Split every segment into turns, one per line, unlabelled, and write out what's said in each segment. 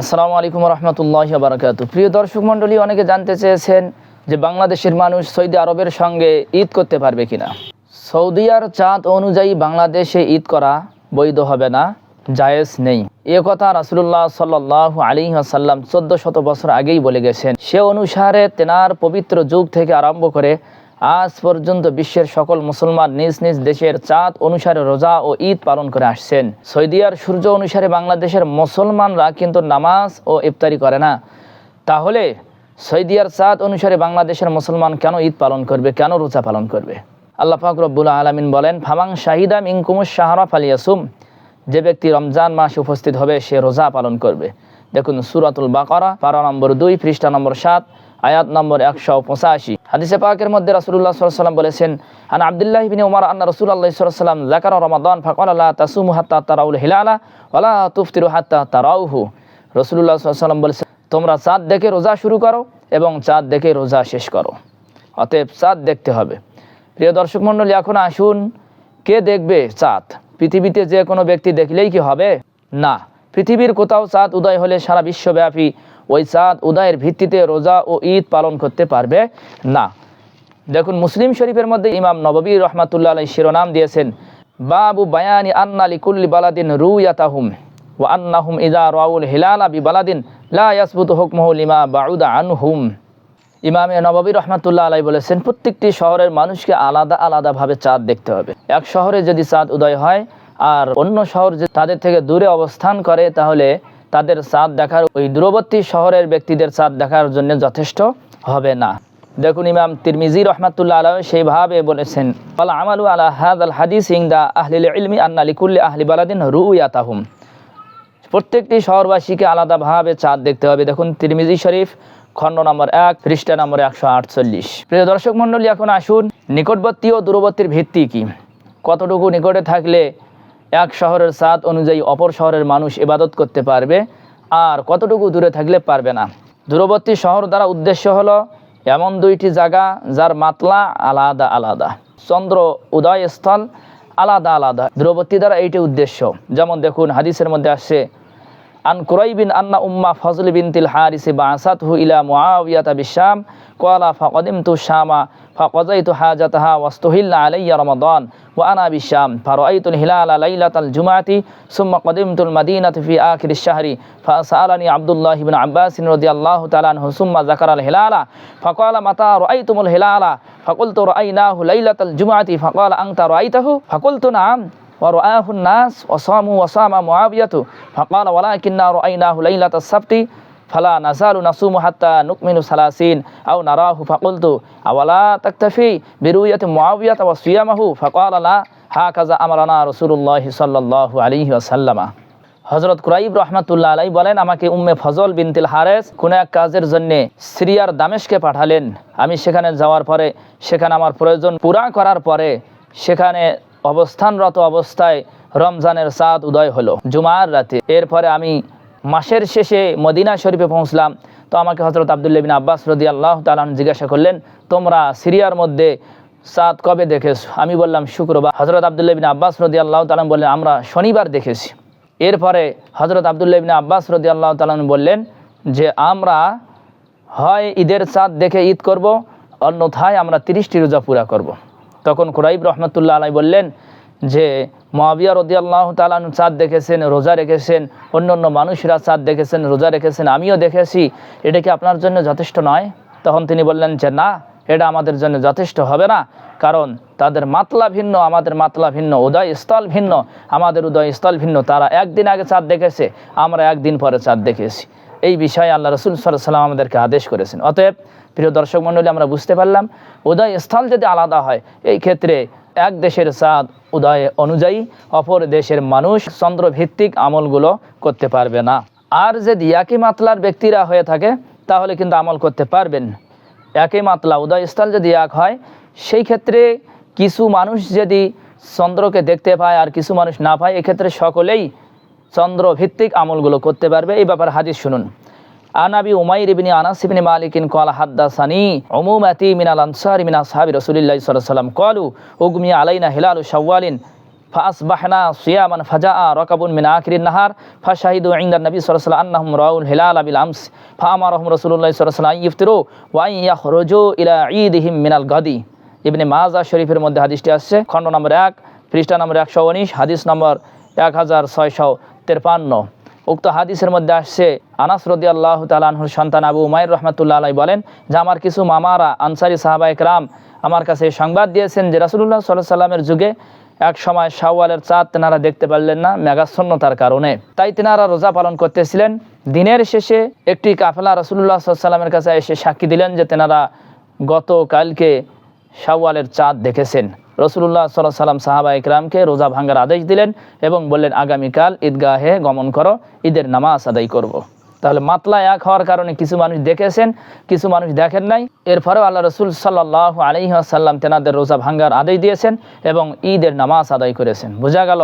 আসসালামু আলাইকুম রহমতুল্লাহ বারকাত প্রিয় দর্শক মণ্ডলী, অনেকে জানতে চেয়েছেন যে বাংলাদেশের মানুষ সৌদি আরবের সঙ্গে ঈদ করতে পারবে কিনা। সৌদিয়ার চাঁদ অনুযায়ী বাংলাদেশে ঈদ করা বৈধ হবে না, জায়েজ নেই। এ কথা রাসুল্লাহ সাল্লাহ আলী আসাল্লাম চোদ্দ শত বছর আগেই বলে গেছেন। সে অনুসারে তেনার পবিত্র যুগ থেকে আরম্ভ করে আজ পর্যন্ত বিশ্বের সকল মুসলমান নিজ নিজ দেশের চাঁদ অনুসারে রোজা ও ঈদ পালন করে আসছেন। সৌদিয়ার সূর্য অনুসারে বাংলাদেশের মুসলমানরা কিন্তু নামাজ ও ইফতারি করে না। তাহলে সৌদিয়ার চাঁদ অনুসারে বাংলাদেশের মুসলমান কেন ঈদ পালন করবে, কেন রোজা পালন করবে? আল্লাহ পাক রব্বুল আলমিন বলেন, ফামাং শাহিদা মিংকুমুস শাহরা ফালিয়াসুম। যে ব্যক্তি রমজান মাস উপস্থিত হবে, সে রোজা পালন করবে। দেখুন সুরাতুল বাকরা, পারা নম্বর দুই, পৃষ্ঠা নম্বর সাত, আয়াত নম্বর একশো পঁচাশি। হাদিসে পাকের মধ্যে রাসুল্লাহ সাল্লাম বলেছেন, আন আবদুল্লাহ বিন উমার আন্না রসুল্লাহ সাল্লাম জাকার রমাদান আল্লাহ তাসুমু হাত্তা তারাউল হিলালা ওলা তুফতিরু হাত্তা তারাউহু। রসুল্লাহ সাল্লাম বলেছেন, তোমরা চাঁদ দেখে রোজা শুরু করো এবং চাঁদ দেখে রোজা শেষ করো। অতএব চাঁদ দেখতে হবে। প্রিয় দর্শক মণ্ডলী, এখন আসুন, কে দেখবে চাঁদ? পৃথিবীতে যে কোনো ব্যক্তি দেখলেই কি হবে? না। পৃথিবীর কোথাও চাঁদ উদয় হলে সারা বিশ্বব্যাপী ওই চাঁদ উদয়ের ভিত্তিতে রোজা ও ঈদ পালন করতে পারবে না। দেখুন, মুসলিম শরীফের মধ্যে ইমাম নববী রহমাতুল্লাহ আলাই শিরোনাম দিয়েছেন, বাবু বায়ানি আন্না লিকুল্লি বালাদিন রুয়াতাহুম ও আন্নাহুম ইদা রাউল হিলালা বি বালাদিন লা ইয়াসবুতু হুকমুহু লিমা বাউদা আনহুম। ইমামে নবাবী রহমাতুল্লাহ আলাই বলেছেন, প্রত্যেকটি শহরের মানুষকে আলাদা আলাদাভাবে চাঁদ দেখতে হবে। এক শহরে যদি চাঁদ উদয় হয় আর অন্য শহর যে তাদের থেকে দূরে অবস্থান করে, তাহলে তাদের চাঁদ দেখার ওই দূরবর্তী শহরের ব্যক্তিদের চাঁদ দেখার জন্য যথেষ্ট হবে না। দেখুন ইমাম তিরমিজি রহমাতুল্লাহ আলাহ সেইভাবে বলেছেন, আল আমালু আলা হাদ আল হাদিস ইংদা আহলিল ইলমি আন্না লিকুল্লি আহলি বালাদিন রুয়াতাহুম। প্রত্যেকটি শহরবাসীকে আলাদাভাবে চাঁদ দেখতে হবে। দেখুন তিরমিজি শরীফ, খণ্ড নম্বর এক, পৃষ্ঠা নম্বর একশো আটচল্লিশ। প্রিয় দর্শক মণ্ডলী, এখন আসুন নিকটবর্তী ও দূরবর্তীর ভিত্তি কি? কতটুকু নিকটে থাকলে এক শহরের চাঁদ অনুযায়ী অপর শহরের মানুষ ইবাদত করতে পারবে, আর কতটুকু দূরে থাকলে পারবে না? দূরবর্তী শহর দ্বারা উদ্দেশ্য হল, এমন দুইটি জায়গা যার মাতলা আলাদা আলাদা। চন্দ্র উদয়স্থল আলাদা আলাদা। দূরবর্তী দ্বারা এইটি উদ্দেশ্য। যেমন দেখুন, হাদিসের মধ্যে আসছে আন কুরাইবিন আন্না উম্মা ফজল বিনতিল হারিসি বাসাতহু ইলা মুআবিয়াতা বিশাম ক্বালা ফাকদিমতু শামা ফাকযাইতু হাজাতাহা ওয়াস্তুহিল্লা আলাইয়া রমাদান ওয়া আনা বিশাম, ফারাআইতুল হিলালা লাইলাতাল জুমআতি সুম্মা কদিমতুল মাদিনাতি ফি আখিরিশ শাহরি ফাসালানি আব্দুল্লাহ ইবনে আব্বাস রাদিয়াল্লাহু তাআলা আনহু, সুম্মা যাকারাল হিলালা, ফাকালা মাতা রাআইতুমুল হিলালা, ফাকুলতু রাআইনাহু লাইলাতাল জুমআতি ফাকালা আনতা রাআইতাহু, ফাকুলতু নাআম ورآه الناس وصاموا وصام معاوية فقال ولكننا رأيناه ليلة السبت فلا نزال نصوم حتى نكمل ثلاثين أو نراه فقلت أولا تكتفي برؤية معاوية وصيامه فقال لا هكذا أمرنا رسول الله صلى الله عليه وسلم হজরত কুরাইব রহমাতুল্লাহ আলাই বলেন আমাকে উম্মে ফজল বিনতিল হারেস কোনো এক কাজের জন্যে সিরিয়ার দামেশকে পাঠালেন আমি সেখানে যাওয়ার পরে সেখানে আমার প্রয়োজন পুরা করার পরে সেখানে অবস্থানরত অবস্থায় রমজানের চাঁদ উদয় হলো। জুমার রাতে। এরপরে আমি মাসের শেষে মদিনা শরীফে পৌঁছলাম। তো আমাকে হজরত আবদুল্লাহ বিন আব্বাস রদি আল্লাহ তালান জিজ্ঞাসা করলেন, তোমরা সিরিয়ার মধ্যে চাঁদ কবে দেখেছ? আমি বললাম, শুক্রবার। হজরত আবদুল্লাহ বিন আব্বাস রদি আল্লাহ তালাম বললেন, আমরা শনিবার দেখেছি। এরপরে হজরত আবদুল্লাহ বিন আব্বাস রদি আল্লাহ তালাম বললেন যে, আমরা হয় ঈদের চাঁদ দেখে ঈদ করব, অন্যথায় আমরা তিরিশটি রোজা পুরা করব। তখন কুরাইব রহমতুল্লাহ আলাই বললেন যে মহাবিয়া রদি আল্লাহ তালান চাঁদ দেখেছেন, রোজা রেখেছেন অন্য অন্য মানুষরা চাঁদ দেখেছেন, রোজা রেখেছেন, আমিও দেখেছি। এটা কি আপনার জন্য যথেষ্ট নয়? তখন তিনি বললেন যে, না, এটা আমাদের জন্য যথেষ্ট হবে না। কারণ তাদের মাতলা ভিন্ন, আমাদের মাতলা ভিন্ন, উদয় স্থল ভিন্ন, আমাদের উদয় স্থল ভিন্ন। তারা একদিন আগে চাঁদ দেখেছে, আমরা একদিন পরে চাঁদ দেখেছি। এই বিষয়ে আল্লাহ রসুল সাল্লাম আমাদেরকে আদেশ করেছেন। অতএব প্রিয় দর্শক মণ্ডলী, আমরা বুঝতে পারলাম উদয় স্থল যদি আলাদা হয়, এই ক্ষেত্রে এক দেশের চাঁদ উদয় অনুযায়ী, অপর দেশের মানুষ চন্দ্রভিত্তিক আমলগুলো করতে পারবে না। আর যদি একই মাতলার ব্যক্তিরা হয়ে থাকে, তাহলে কিন্তু আমল করতে পারবেন। একই মাতলা উদয়স্থল যদি এক হয়, সেই ক্ষেত্রে কিছু মানুষ যদি চন্দ্রকে দেখতে পায় আর কিছু মানুষ না পায়, এক্ষেত্রে সকলেই চন্দ্রভিত্তিক আমলগুলো করতে পারবে। এই ব্যাপারে হাদিস শুনুন। আনাবি উমাই রিবিনী আনাস মালিকিন কল হাদ্দাসানি অমুম মাতি মিনাল আনসার মিনা সাহাবি রসুলিল্লাহ সাল্লাম কলু উগমিয়া আলাইনা হিলালু শাওয়ালিন ফাসবাহনা সিয়ামান ফাজা রকাবুন মিন আখিরিন নাহার, ফাশাহিদু ইনদা নবী সাল্লাল্লাহু আলাইহি ওয়াসাল্লাম রাউল হিলাল বিল আমস, ফাআমারহুম রাসূলুল্লাহ সাল্লাল্লাহু আলাইহি ওয়াসাল্লাম ইফতিরু, ওয়া ইয়াখরুজু ইলা ঈদিহিম মিনাল গাদি। ইবনে মাজা শরীফের মধ্যে হাদিসটি আসছে, খণ্ড নম্বর এক, পৃষ্ঠা নম্বর একশো উনিশ, হাদিস নম্বর এক হাজার ছয়শো তেপান্ন উক্ত হাদিসের মধ্যে আসছে, আনাস রদি আল্লাহ তালাহুর সন্তান আবু উমায়ের রহমতুল্লাহ আলাই বলেন, যে আমার কিছু মামারা, আনসারি সাহাবা একরাম আমার কাছে সংবাদ দিয়েছেন যে রাসুল্লাহ সাল্লাহ সাল্লামের যুগে এক সময় শাওয়ালের চাঁদ তেনারা দেখতে পারলেন না মেঘাচ্ছন্নতার কারণে। তাই তেনারা রোজা পালন করতেছিলেন। দিনের শেষে একটি কাফেলা রসুল্লাহ সাল্লামের কাছে এসে সাক্ষী দিলেন যে তেনারা গতকালকে শাওয়ালের চাঁদ দেখেছেন। রসুল্লাহ সাল্লাহ সাল্লাম সাহাবা ইকরামকে রোজা ভাঙ্গার আদেশ দিলেন এবং বললেন, আগামীকাল ঈদগাহে গমন করো, ঈদের নামাজ আদায় করব। তাহলে মাতলা এক হওয়ার কারণে কিছু মানুষ দেখেছেন, কিছু মানুষ দেখেন নাই। এরপরেও আল্লাহ রসুল সাল্লাহ আলহিহাসাল্লাম তেনাদের রোজা ভাঙ্গার আদেশ দিয়েছেন এবং ঈদের নামাজ আদায় করেছেন। বোঝা গেল,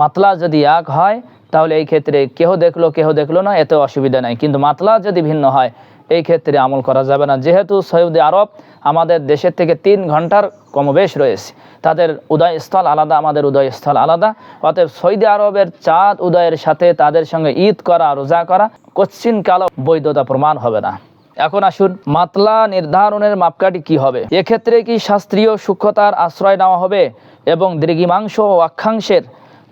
মাতলা যদি এক হয়, তাহলে এই ক্ষেত্রে কেহ দেখল কেহ দেখল না এতে অসুবিধা নাই। কিন্তু মাতলা যদি ভিন্ন হয় এই ক্ষেত্রে আমল করা যাবে না। যেহেতু সৌদি আরব আমাদের দেশের থেকে তিন ঘণ্টার কমবেশ রয়েছে। তাদের উদয়স্থল আলাদা, আমাদের উদয়স্থল আলাদা। অতএব সৌদি আরবের চাঁদ উদয়ের সাথে তাদের সঙ্গে ঈদ করা, রোজা করা কচ্ছিন কালো বৈধতা প্রমাণ হবে না। এখন আসুন, মাতলা নির্ধারণের মাপকাঠি কি হবে? এক্ষেত্রে কি শাস্ত্রীয় সূক্ষ্মতার আশ্রয় নেওয়া হবে এবং দীর্ঘিমাংশ ও অক্ষাংশের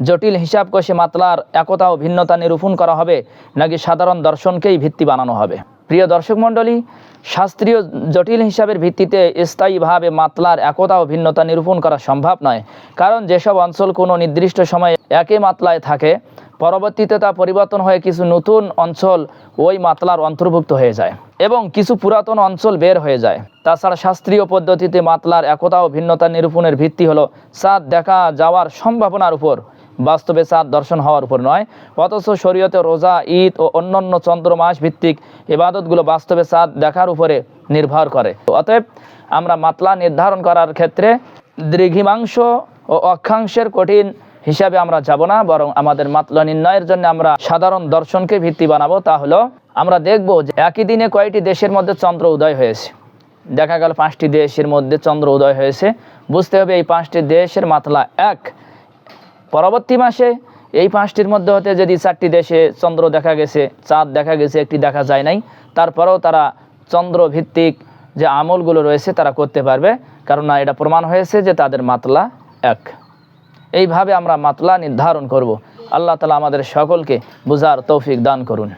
জটিল হিসাব কষে মাতলার একতা ও ভিন্নতা নিরূপণ করা হবে, নাকি সাধারণ দর্শনকেই ভিত্তি বানানো হবে? প্রিয় দর্শক মণ্ডলী, শাস্ত্রীয় জটিল হিসাবের ভিত্তিতে স্থায়ীভাবে মাতলার একতা ও ভিন্নতা নিরূপণ করা সম্ভব নয়। কারণ যেসব অঞ্চল কোনো নির্দিষ্ট সময়ে একই মাতলায় থাকে, পরবর্তীতে তা পরিবর্তন হয়ে কিছু নতুন অঞ্চল ওই মাতলার অন্তর্ভুক্ত হয়ে যায় এবং কিছু পুরাতন অঞ্চল বের হয়ে যায়। তাছাড়া শাস্ত্রীয় পদ্ধতিতে মাতলার একতা ও ভিন্নতা নিরূপণের ভিত্তি হলো চাঁদ দেখা যাওয়ার সম্ভাবনার উপর। বাস্তবে চাঁদ দর্শন হওয়ার উপর নয়। অথচ শরীয়তে রোজা, ঈদ ও অন্যান্য চন্দ্র মাস ভিত্তিক ইবাদতগুলো বাস্তবে চাঁদ দেখার উপরে নির্ভর করে। অতএব আমরা মাতলা নির্ধারণ করার ক্ষেত্রে দীর্ঘিমাংশ ও অক্ষাংশের কঠিন হিসাবে আমরা যাব না, বরং আমাদের মাতলা নির্ণয়ের জন্য আমরা সাধারণ দর্শনকে ভিত্তি বানাবো। তা হলো, আমরা দেখব যে একই দিনে কয়টি দেশের মধ্যে চন্দ্র উদয় হয়েছে। দেখা গেল পাঁচটি দেশের মধ্যে চন্দ্র উদয় হয়েছে। বুঝতে হবে এই পাঁচটি দেশের মাতলা এক। পরবর্তী মাসে এই পাঁচটির মধ্যে হতে যদি চারটি দেশে চন্দ্র দেখা গেছে, চাঁদ দেখা গেছে, একটি দেখা যায় নাই, তারপরেও তারা চন্দ্র ভিত্তিক যে আমলগুলো রয়েছে তারা করতে পারবে। কারণ না এটা প্রমাণ হয়েছে যে তাদের মাতলা এক। এইভাবে আমরা মাতলা নির্ধারণ করব। আল্লাহ তালা আমাদের সকলকে বুঝার তৌফিক দান করুন।